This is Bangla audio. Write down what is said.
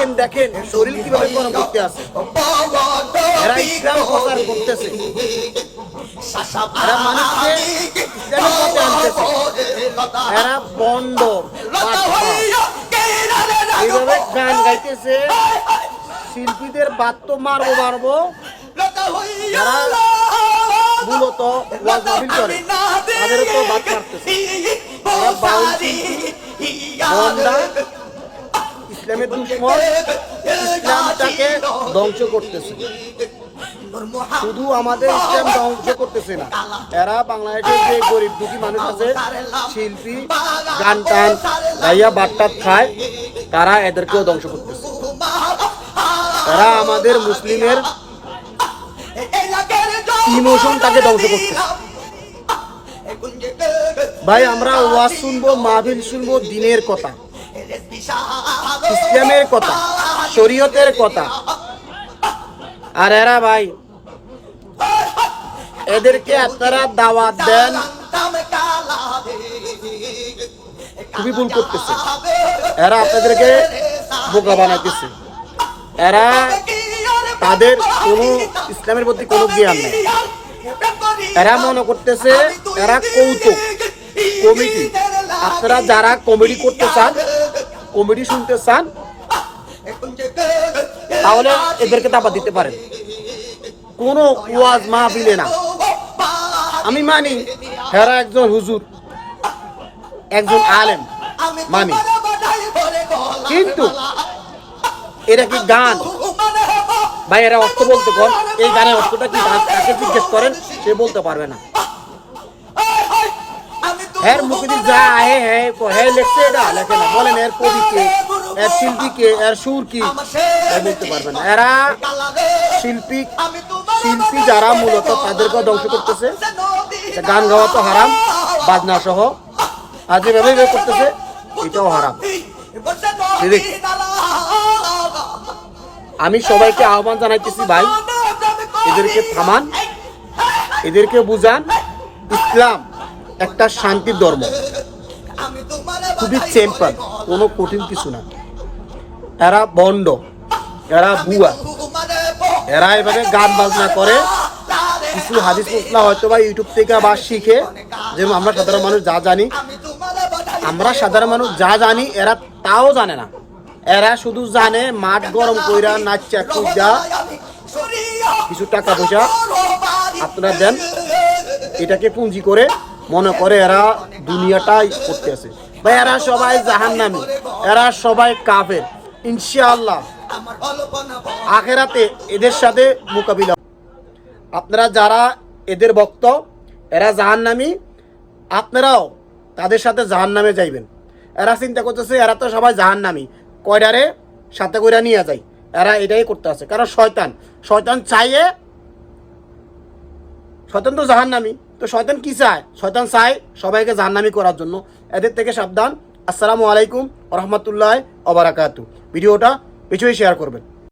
দেখেন দেখেন, শরীর কীভাবে গরম করতে আছে। এরা ইসলাম প্রচার করতেছে। এরা মানুষকে এরা এইভাবে গান গাইতেছে। শিল্পীদের বাদ তো মারবো। মারবো মূলত ওয়াজ করে তো বাদ মারতেছে। বাউল শিল্পী ইসলামের দুশ্মন ইসলামটাকে ধ্বংস করতেছে। শুধু আমাদের ইসলাম ধ্বংস করতেছে না, এরা বাংলাদেশের যে গরিব দুঃখী মানুষ আছে, শিল্পী গান টান গাইয়া বাট্টাত খায়, তারা এদেরকেও ধ্বংস করতেছে। তারা আমাদের মুসলিমের ইমোশনটাকে ধ্বংস করতেছে। ভাই, আমরা ওয়াজ শুনব, মাহফিল শুনব, দিনের কথা। ইসলামের কথা, শরীয়তের কথা। আর এরা ভাই, এদেরকে আপনারা দাওয়াত দেন। খুবই ভুল করতেছে। এরা আপনাদেরকে বোকা বানাইতেছে। এরা তাদের কোনো ইসলামের প্রতি কোনো জ্ঞান নেই। এরা মনে করতেছে, এরা কৌতুক, কমিটি। আপনারা যারা কমেডি করতে চান কমেডি শুনতে চান তাহলে এদেরকে দাবা দিতে পারেন। কোনো ওয়াজ মাহফিলে না। আমি মানি, হেরা একজন হুজুর, একজন আলেম, মানি। কিন্তু এরা কি গান? ভাই, এরা অর্থ বলতে কর এই গানের অর্থটা কি? তাকে জিজ্ঞেস করেন, সে বলতে পারবে না। এর মুখে যা আহে হ্যাঁ হ্যাঁ লেখছে এটা লেখে না। বলেন এর কবি কে এর শিল্পী কে এর সুর কি? বলতে পারবে না। এরা শিল্পী শিল্পী যারা মূলত তাদেরকে ধ্বংস করতেছে গান গাওয়া তো হারাম বাজনা সহ আর যেভাবে করতেছে এটাও হারাম। আমি সবাইকে আহ্বান জানাইতেছি ভাই। এদেরকে থামান। এদেরকে বুঝান। ইসলাম। একটা শান্তির ধর্ম। খুবই সিম্পল কোনো কঠিন কিছু না। এরা বন্ড, এরা বুয়া, এরা এভাবে গান বাজনা করে। কিছু হাদিস মশলা হয়তো বা ইউটিউব থেকে আবার শিখে যেমন আমরা সাধারণ মানুষ যা জানি। আমরা সাধারণ মানুষ যা জানি, এরা তাও জানে না। এরা শুধু জানে, মাঠ গরম কইরা নাচা কুজা কিছু টাকা পয়সা আপনারা দেন, এটাকে পুঁজি করে মনে করে এরা দুনিয়াটাই করতে আছে। ভাই, এরা সবাই জাহান্নামী। এরা সবাই কাফের। ইনশাআল্লাহ। আখেরাতে এদের সাথে মোকাবিলা। আপনারা যারা এদের ভক্ত, এরা জাহান্নামী, আপনারাও তাদের সাথে জাহান্নামে যাইবেন। এরা চিন্তা করতেছে, এরা তো সবাই জাহান্নামী। কয়ডারে সাথে কইরা নিয়ে যায় এরা এটাই করতে আছে। কারণ শয়তান। শয়তান চাইয়ে শয়তান তো জাহান্নামী। তো শয়তান কি চায়? শয়তান চায় সবাইকে জাহান্নামি করার জন্য। এদের থেকে সাবধান। আসসালামু আলাইকুম রহমতুল্লাহ অবরাকাতু ভিডিওটা পিছুই শেয়ার করবেন।